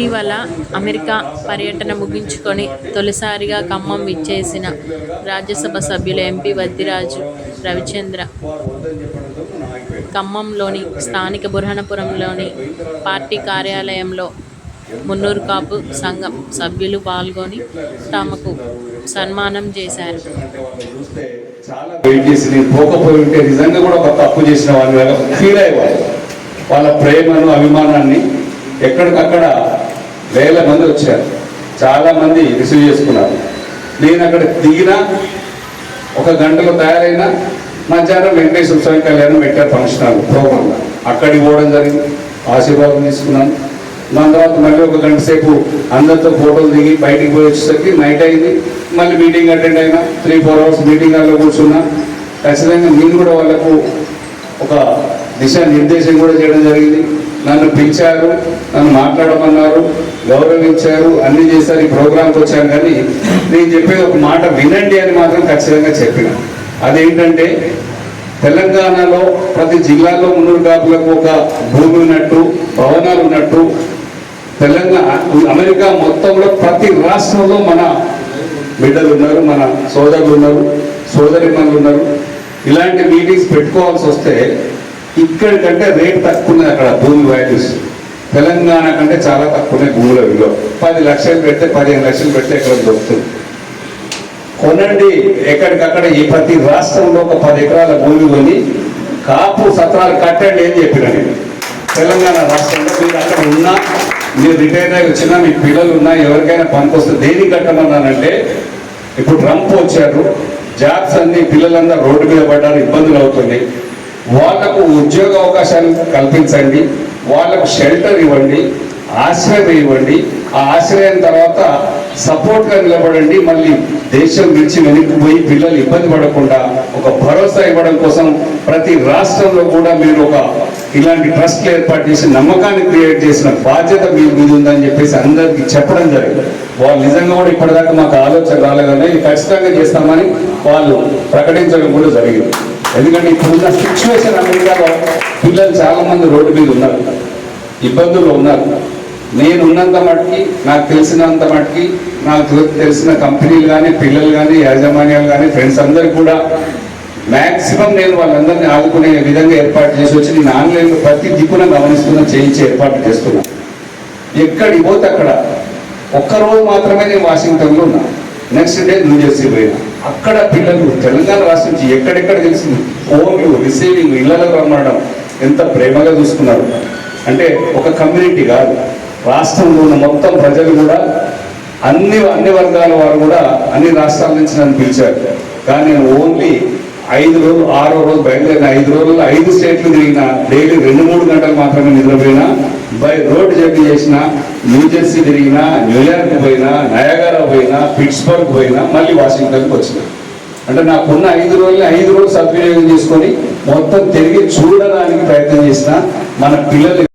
ఇటీవల అమెరికా పర్యటన ముగించుకొని తొలిసారిగా ఖమ్మం విచ్చేసిన రాజ్యసభ సభ్యులు ఎంపీ వద్దిరాజు రవిచంద్ర. ఖమ్మంలోని స్థానిక బురహనపురంలోని పార్టీ కార్యాలయంలో మున్నూరు కాపు సంఘం సభ్యులు పాల్గొని తమకు సన్మానం చేశారు. పోకపోయి ఉంటే నిజంగా కూడా ఒక తప్పు చేసిన ఫీల్ అయ్యేవాళ్ళు వాళ్ళ ప్రేమను అభిమానాన్ని ఎక్కడికక్కడ వేల మంది వచ్చారు. చాలామంది రిసీవ్ చేసుకున్నారు. నేను అక్కడ దిగిన ఒక గంటలో తయారైన మధ్యాహ్నం వెంకటేశ్వర స్వామి కళ్యాణం పెట్టారు ఫంక్షన్ హాల్ ప్రోగ్రామ్. అక్కడికి పోవడం జరిగింది. ఆశీర్వాదం తీసుకున్నాను. దాని తర్వాత మళ్ళీ ఒక గంట సేపు అందరితో ఫోటోలు దిగి బయటికి పోయి వచ్చేసరికి నైట్ అయింది. మళ్ళీ మీటింగ్ అటెండ్ అయినా త్రీ ఫోర్ అవర్స్ మీటింగ్ హాల్లో కూర్చున్నా. ఖచ్చితంగా నేను కూడా వాళ్ళకు ఒక దిశ నిర్దేశం కూడా చేయడం జరిగింది. నన్ను పిలిచారు నన్ను మాట్లాడమన్నారు గౌరవించారు అన్ని చేశారు ఈ ప్రోగ్రాంకి వచ్చాను కానీ నేను చెప్పేది ఒక మాట వినండి అని మాత్రం ఖచ్చితంగా చెప్పిన. అదేంటంటే తెలంగాణలో ప్రతి జిల్లాలో మున్నూరు కాపులకు ఒక భూమి ఉన్నట్టు భవనాలు ఉన్నట్టు తెలంగాణ అమెరికా మొత్తంలో ప్రతి రాష్ట్రంలో మన బిడ్డలు ఉన్నారు మన సోదరులు ఉన్నారు సోదరి ఉన్నారు. ఇలాంటి మీటింగ్స్ పెట్టుకోవాల్సి వస్తే ఇక్కడ కంటే రేట్ తక్కువ ఉన్నది అక్కడ భూమి వాల్యూస్ తెలంగాణ కంటే చాలా తక్కువనే భూముల విలువ. పది లక్షలు పెడితే పదిహేను లక్షలు పెడితే ఎక్కడ దొరుకుతుంది? కొనండి ఎక్కడికక్కడ ఈ ప్రతి రాష్ట్రంలో ఒక పది ఎకరాల భూమి కొని కాపు సత్రాలు కట్టండి అని చెప్పిన నేను. తెలంగాణ రాష్ట్రంలో మీరు అక్కడ ఉన్నా మీరు రిటైర్ అయి వచ్చినా మీ పిల్లలు ఉన్నా ఎవరికైనా పనికొస్తే దేనికి కట్టమన్నానంటే ఇప్పుడు ట్రంప్ వచ్చారు జాబ్స్ అన్ని పిల్లలందరూ రోడ్డు మీద పడ్డారు ఇబ్బందులు అవుతున్నాయి. వాళ్ళకు ఉద్యోగ అవకాశాలు కల్పించండి వాళ్ళకు షెల్టర్ ఇవ్వండి ఆశ్రయం ఇవ్వండి. ఆ ఆశ్రయం తర్వాత సపోర్ట్గా నిలబడండి. మళ్ళీ దేశం నుంచి వెనక్కిపోయి పిల్లలు ఇబ్బంది పడకుండా ఒక భరోసా ఇవ్వడం కోసం ప్రతి రాష్ట్రంలో కూడా మీరు ఒక ఇలాంటి ట్రస్ట్లు ఏర్పాటు చేసి నమ్మకాన్ని క్రియేట్ చేసిన బాధ్యత మీ మీద ఉందని చెప్పేసి అందరికీ చెప్పడం జరిగింది. వాళ్ళు నిజంగా కూడా ఇప్పటిదాకా మాకు ఆలోచన రాలేదని ఖచ్చితంగా చేస్తామని వాళ్ళు ప్రకటించడం కూడా జరిగింది. ఎందుకంటే ఇప్పుడున్న సిచ్యువేషన్ అమెరికాలో పిల్లలు చాలామంది రోడ్డు మీద ఉన్నారు. ఇబ్బందుల్లో ఉన్నారు. నేను ఉన్నంత మటుకి నాకు తెలిసినంత మటుకి నాకు తెలిసిన కంపెనీలు కానీ పిల్లలు కానీ యాజమాన్యాలు కానీ ఫ్రెండ్స్ అందరు కూడా మ్యాక్సిమం నేను వాళ్ళందరినీ ఆదుకునే విధంగా ఏర్పాటు చేసి వచ్చి నేను ఆన్లైన్లో ప్రతి దిక్కున గమనిస్తున్నా చేయించి ఏర్పాటు చేస్తున్నా. ఎక్కడికి పోతే అక్కడ ఒక్క రోజు మాత్రమే నేను వాషింగ్టన్లో ఉన్నా. నెక్స్ట్ డే న్యూజెర్సీ పోయినా. అక్కడ పిల్లలు తెలంగాణ రాష్ట్రం నుంచి ఎక్కడెక్కడ తెలిసింది? ఫోన్లు రిసీవింగ్ ఇళ్ళలో రమ్మడం ఎంత ప్రేమగా చూసుకున్నారు. అంటే ఒక కమ్యూనిటీ కాదు. రాష్ట్రంలో ఉన్న మొత్తం ప్రజలు కూడా అన్ని అన్ని వర్గాల వారు కూడా అన్ని రాష్ట్రాల నుంచి నన్ను పిలిచారు. కానీ నేను ఓన్లీ ఐదు రోజులు ఆరో రోజు బయలుదేరిన ఐదు రోజుల్లో ఐదు స్టేట్లు తిరిగిన డైలీ రెండు మూడు గంటలు మాత్రమే నిద్రపోయినా బై రోడ్ జర్నీ చేసిన న్యూజెర్సీ తిరిగినా న్యూయార్క్ పోయినా నయాగారా పోయినా పిట్స్బర్గ్ పోయినా మళ్ళీ వాషింగ్టన్కి వచ్చిన. అంటే నాకున్న ఐదు రోజులు ఐదు రోజులు సద్వినియోగం చేసుకొని మొత్తం తిరిగి చూడడానికి ప్రయత్నం చేసిన మన పిల్లలు